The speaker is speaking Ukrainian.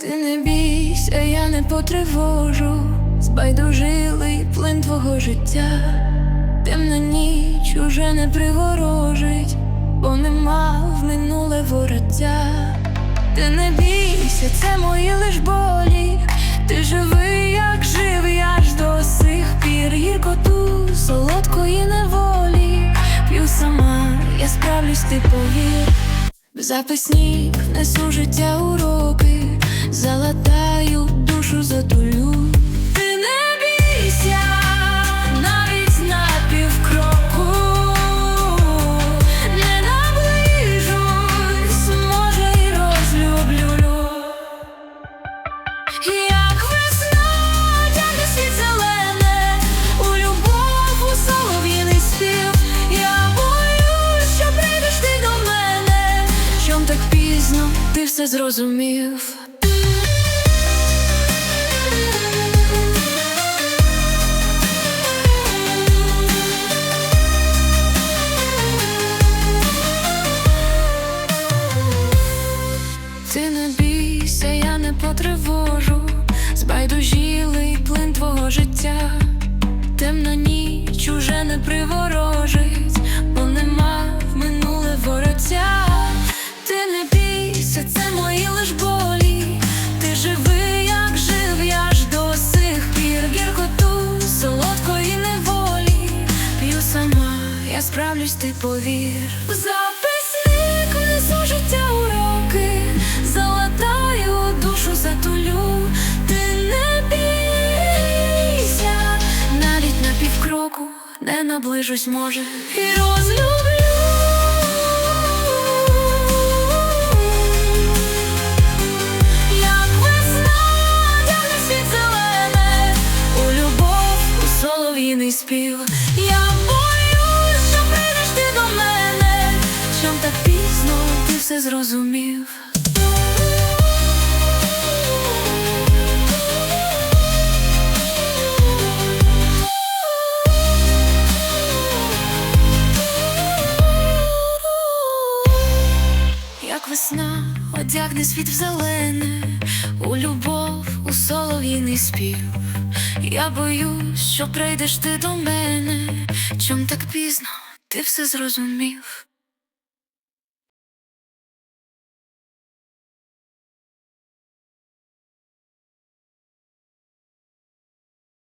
Ти не бійся, я не потривожу, збайдужилий плин твого життя, темна ніч уже не приворожить, бо нема в минуле вороття. Ти не бійся, це мої лиш болі. Ти живий, як жив, я ж до сих пір гіркоту солодкої неволі. П'ю сама, я справлюсь, ти повір. В записник несу життя уроки, залатаю душу затулю. Ти не бійся, навіть на півкроку, не наближусь, може й розлюблю. Як весна тягне світ зелене, у любов у спів. Я боюсь, що прийдеш ти до мене, чом так пізно ти все зрозумів. Ти не бійся, я не потривожу, збайдужілий плин твого життя, темна ніч уже не приворожить, бо нема в минуле вороття. Ти не бійся, це мої лиш болі. Ти живий, як жив, я ж до сих пір гіркоту солодкої неволі. П'ю сама, я справлюсь, ти повір. На не наближусь, може, і розлюблю. Як весна тягне світ зелене, у любов, у солов'їний спів. Я боюсь, що прийдеш ти до мене, чом так пізно ти все зрозумів. Весна одягне світ в зелене, у любов, у солов'їний спів. Я боюсь, що прийдеш ти до мене, чом так пізно ти все зрозумів.